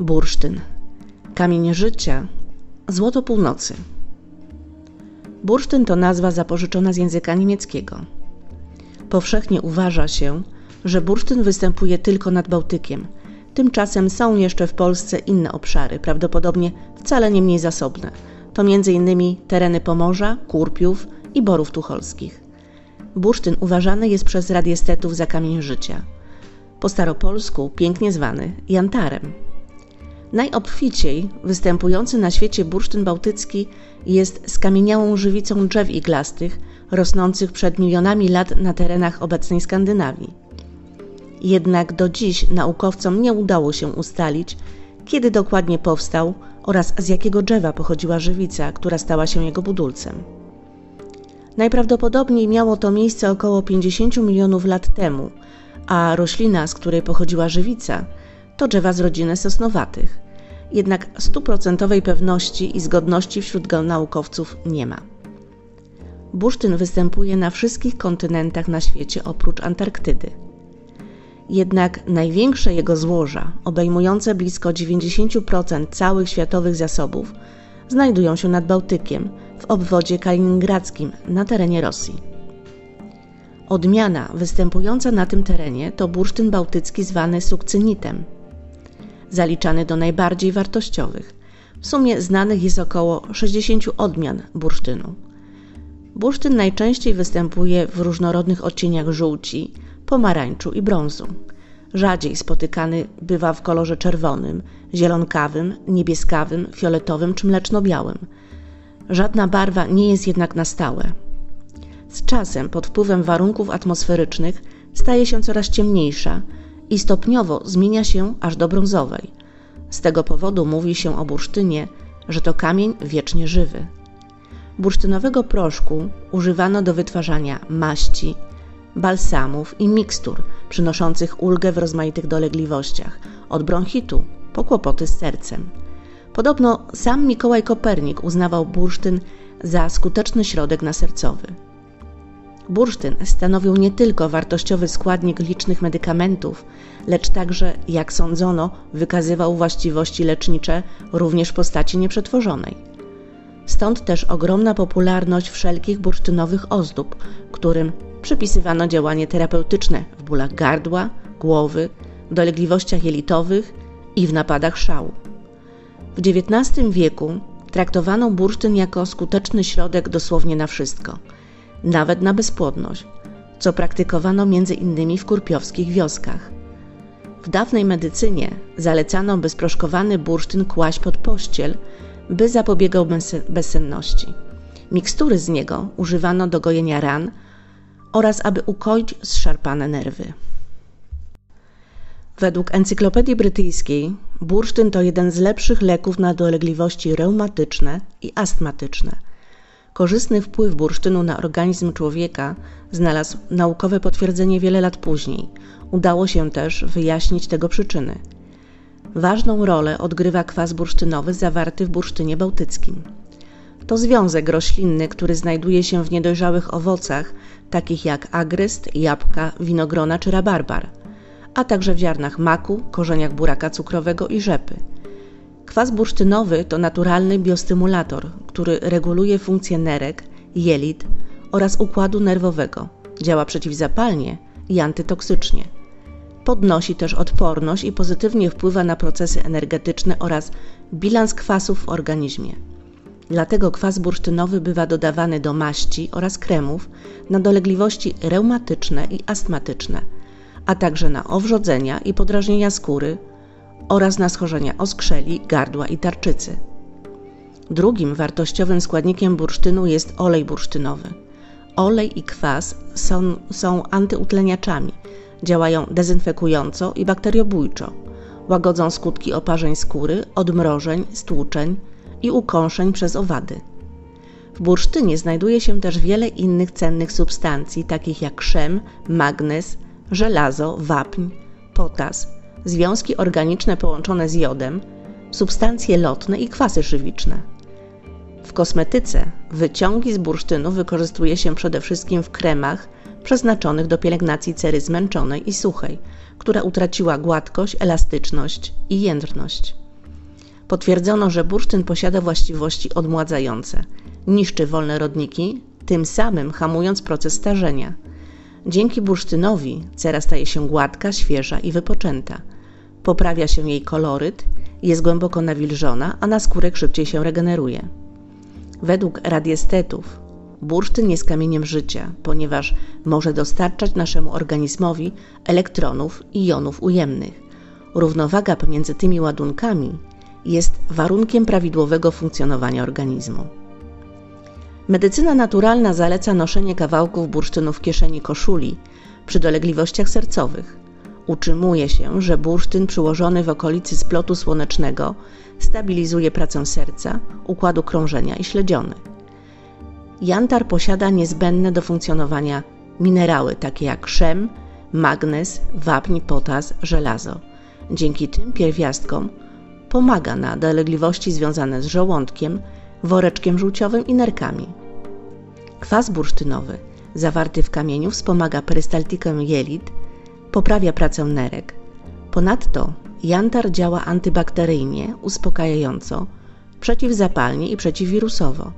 Bursztyn. Kamień życia. Złoto północy. Bursztyn to nazwa zapożyczona z języka niemieckiego. Powszechnie uważa się, że bursztyn występuje tylko nad Bałtykiem. Tymczasem są jeszcze w Polsce inne obszary, prawdopodobnie wcale nie mniej zasobne. To m.in. tereny Pomorza, Kurpiów i Borów Tucholskich. Bursztyn uważany jest przez radiestetów za kamień życia. Po staropolsku pięknie zwany jantarem. Najobficiej występujący na świecie bursztyn bałtycki jest skamieniałą żywicą drzew iglastych, rosnących przed milionami lat na terenach obecnej Skandynawii. Jednak do dziś naukowcom nie udało się ustalić, kiedy dokładnie powstał oraz z jakiego drzewa pochodziła żywica, która stała się jego budulcem. Najprawdopodobniej miało to miejsce około 50 milionów lat temu, a roślina, z której pochodziła żywica, to drzewa z rodziny sosnowatych. Jednak stuprocentowej pewności i zgodności wśród naukowców nie ma. Bursztyn występuje na wszystkich kontynentach na świecie oprócz Antarktydy. Jednak największe jego złoża, obejmujące blisko 90% całych światowych zasobów, znajdują się nad Bałtykiem, w obwodzie kaliningradzkim na terenie Rosji. Odmiana występująca na tym terenie to bursztyn bałtycki zwany sukcynitem, zaliczany do najbardziej wartościowych. W sumie znanych jest około 60 odmian bursztynu. Bursztyn najczęściej występuje w różnorodnych odcieniach żółci, pomarańczu i brązu. Rzadziej spotykany bywa w kolorze czerwonym, zielonkawym, niebieskawym, fioletowym czy mleczno-białym. Żadna barwa nie jest jednak na stałe. Z czasem, pod wpływem warunków atmosferycznych, staje się coraz ciemniejsza i stopniowo zmienia się aż do brązowej. Z tego powodu mówi się o bursztynie, że to kamień wiecznie żywy. Bursztynowego proszku używano do wytwarzania maści, balsamów i mikstur przynoszących ulgę w rozmaitych dolegliwościach, od bronchitu po kłopoty z sercem. Podobno sam Mikołaj Kopernik uznawał bursztyn za skuteczny środek nasercowy. Bursztyn stanowił nie tylko wartościowy składnik licznych medykamentów, lecz także, jak sądzono, wykazywał właściwości lecznicze również w postaci nieprzetworzonej. Stąd też ogromna popularność wszelkich bursztynowych ozdób, którym przypisywano działanie terapeutyczne w bólach gardła, głowy, dolegliwościach jelitowych i w napadach szału. W XIX wieku traktowano bursztyn jako skuteczny środek dosłownie na wszystko, nawet na bezpłodność, co praktykowano między innymi w kurpiowskich wioskach. W dawnej medycynie zalecano by sproszkowany bursztyn kłaść pod pościel, by zapobiegał bezsenności. Mikstury z niego używano do gojenia ran oraz aby ukoić zszarpane nerwy. Według Encyklopedii Brytyjskiej bursztyn to jeden z lepszych leków na dolegliwości reumatyczne i astmatyczne. Korzystny wpływ bursztynu na organizm człowieka znalazł naukowe potwierdzenie wiele lat później. Udało się też wyjaśnić tego przyczyny. Ważną rolę odgrywa kwas bursztynowy zawarty w bursztynie bałtyckim. To związek roślinny, który znajduje się w niedojrzałych owocach, takich jak agryst, jabłka, winogrona czy rabarbar, a także w ziarnach maku, korzeniach buraka cukrowego i rzepy. Kwas bursztynowy to naturalny biostymulator, który reguluje funkcję nerek, jelit oraz układu nerwowego. Działa przeciwzapalnie i antytoksycznie. Podnosi też odporność i pozytywnie wpływa na procesy energetyczne oraz bilans kwasów w organizmie. Dlatego kwas bursztynowy bywa dodawany do maści oraz kremów na dolegliwości reumatyczne i astmatyczne, a także na owrzodzenia i podrażnienia skóry oraz na schorzenia oskrzeli, gardła i tarczycy. Drugim wartościowym składnikiem bursztynu jest olej bursztynowy. Olej i kwas są, są antyutleniaczami, działają dezynfekująco i bakteriobójczo, łagodzą skutki oparzeń skóry, odmrożeń, stłuczeń, i ukąszeń przez owady. W bursztynie znajduje się też wiele innych cennych substancji, takich jak szem, magnez, żelazo, wapń, potas, związki organiczne połączone z jodem, substancje lotne i kwasy żywiczne. W kosmetyce wyciągi z bursztynu wykorzystuje się przede wszystkim w kremach przeznaczonych do pielęgnacji cery zmęczonej i suchej, która utraciła gładkość, elastyczność i jędrność. Potwierdzono, że bursztyn posiada właściwości odmładzające. Niszczy wolne rodniki, tym samym hamując proces starzenia. Dzięki bursztynowi cera staje się gładka, świeża i wypoczęta. Poprawia się jej koloryt, jest głęboko nawilżona, a naskórek szybciej się regeneruje. Według radiestetów bursztyn jest kamieniem życia, ponieważ może dostarczać naszemu organizmowi elektronów i jonów ujemnych. Równowaga pomiędzy tymi ładunkami jest warunkiem prawidłowego funkcjonowania organizmu. Medycyna naturalna zaleca noszenie kawałków bursztynu w kieszeni koszuli przy dolegliwościach sercowych. Utrzymuje się, że bursztyn przyłożony w okolicy splotu słonecznego stabilizuje pracę serca, układu krążenia i śledziony. Jantar posiada niezbędne do funkcjonowania minerały takie jak szem, magnez, wapń, potas, żelazo. Dzięki tym pierwiastkom pomaga na dolegliwości związane z żołądkiem, woreczkiem żółciowym i nerkami. Kwas bursztynowy zawarty w kamieniu wspomaga perystaltykę jelit, poprawia pracę nerek. Ponadto jantar działa antybakteryjnie, uspokajająco, przeciwzapalnie i przeciwwirusowo.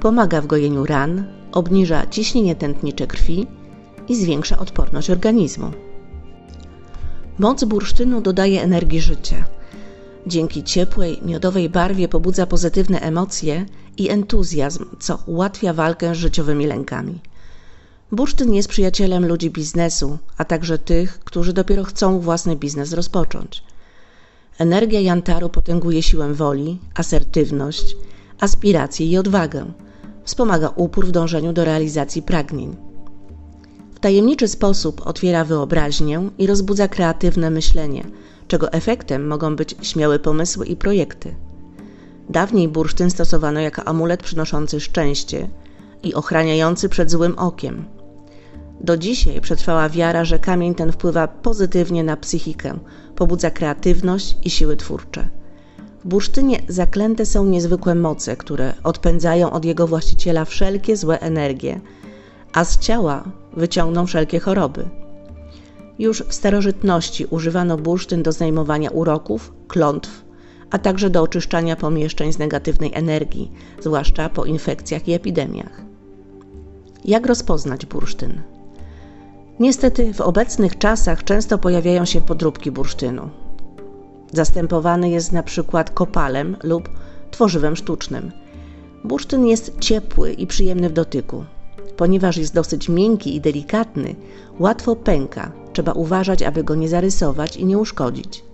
Pomaga w gojeniu ran, obniża ciśnienie tętnicze krwi i zwiększa odporność organizmu. Moc bursztynu dodaje energii życia. Dzięki ciepłej, miodowej barwie pobudza pozytywne emocje i entuzjazm, co ułatwia walkę z życiowymi lękami. Bursztyn jest przyjacielem ludzi biznesu, a także tych, którzy dopiero chcą własny biznes rozpocząć. Energia jantaru potęguje siłę woli, asertywność, aspiracje i odwagę. Wspomaga upór w dążeniu do realizacji pragnień. W tajemniczy sposób otwiera wyobraźnię i rozbudza kreatywne myślenie, czego efektem mogą być śmiałe pomysły i projekty. Dawniej bursztyn stosowano jako amulet przynoszący szczęście i ochraniający przed złym okiem. Do dzisiaj przetrwała wiara, że kamień ten wpływa pozytywnie na psychikę, pobudza kreatywność i siły twórcze. W bursztynie zaklęte są niezwykłe moce, które odpędzają od jego właściciela wszelkie złe energie, a z ciała wyciągną wszelkie choroby. Już w starożytności używano bursztyn do znajmowania uroków, klątw, a także do oczyszczania pomieszczeń z negatywnej energii, zwłaszcza po infekcjach i epidemiach. Jak rozpoznać bursztyn? Niestety w obecnych czasach często pojawiają się podróbki bursztynu. Zastępowany jest na przykład kopalem lub tworzywem sztucznym. Bursztyn jest ciepły i przyjemny w dotyku. Ponieważ jest dosyć miękki i delikatny, łatwo pęka. Trzeba uważać, aby go nie zarysować i nie uszkodzić.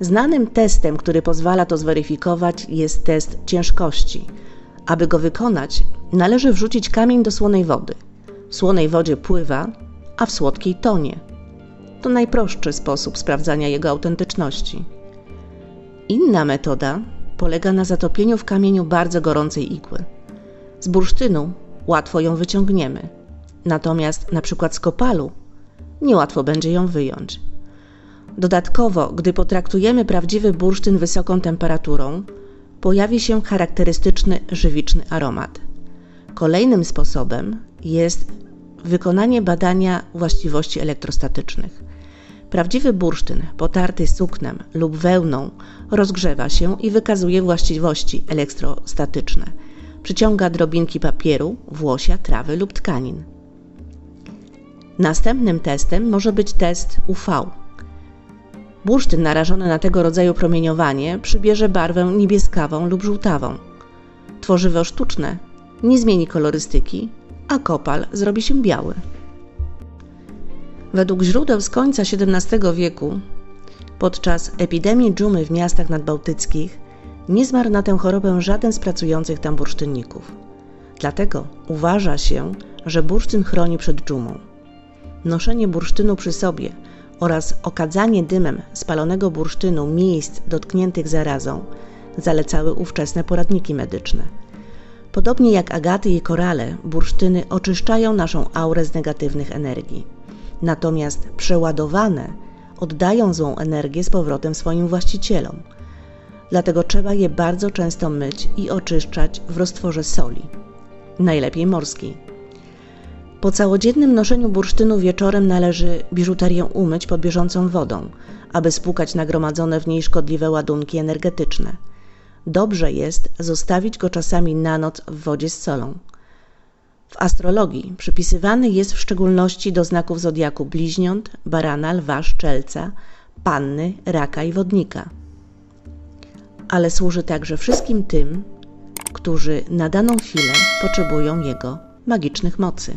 Znanym testem, który pozwala to zweryfikować, jest test ciężkości. Aby go wykonać, należy wrzucić kamień do słonej wody. W słonej wodzie pływa, a w słodkiej tonie. To najprostszy sposób sprawdzania jego autentyczności. Inna metoda polega na zatopieniu w kamieniu bardzo gorącej igły. Z bursztynu łatwo ją wyciągniemy, natomiast na przykład z kopalu niełatwo będzie ją wyjąć. Dodatkowo, gdy potraktujemy prawdziwy bursztyn wysoką temperaturą, pojawi się charakterystyczny żywiczny aromat. Kolejnym sposobem jest wykonanie badania właściwości elektrostatycznych. Prawdziwy bursztyn potarty suknem lub wełną rozgrzewa się i wykazuje właściwości elektrostatyczne. Przyciąga drobinki papieru, włosia, trawy lub tkanin. Następnym testem może być test UV. Bursztyn narażony na tego rodzaju promieniowanie przybierze barwę niebieskawą lub żółtawą. Tworzywo sztuczne nie zmieni kolorystyki, a kopal zrobi się biały. Według źródeł z końca XVII wieku, podczas epidemii dżumy w miastach nadbałtyckich, nie zmarł na tę chorobę żaden z pracujących tam bursztynników. Dlatego uważa się, że bursztyn chroni przed dżumą. Noszenie bursztynu przy sobie oraz okadzanie dymem spalonego bursztynu miejsc dotkniętych zarazą zalecały ówczesne poradniki medyczne. Podobnie jak agaty i korale, bursztyny oczyszczają naszą aurę z negatywnych energii. Natomiast przeładowane oddają złą energię z powrotem swoim właścicielom. Dlatego trzeba je bardzo często myć i oczyszczać w roztworze soli, najlepiej morskiej. Po całodziennym noszeniu bursztynu wieczorem należy biżuterię umyć pod bieżącą wodą, aby spłukać nagromadzone w niej szkodliwe ładunki energetyczne. Dobrze jest zostawić go czasami na noc w wodzie z solą. W astrologii przypisywany jest w szczególności do znaków zodiaku bliźniąt, barana, lwa, szczelca, panny, raka i wodnika. Ale służy także wszystkim tym, którzy na daną chwilę potrzebują jego magicznych mocy.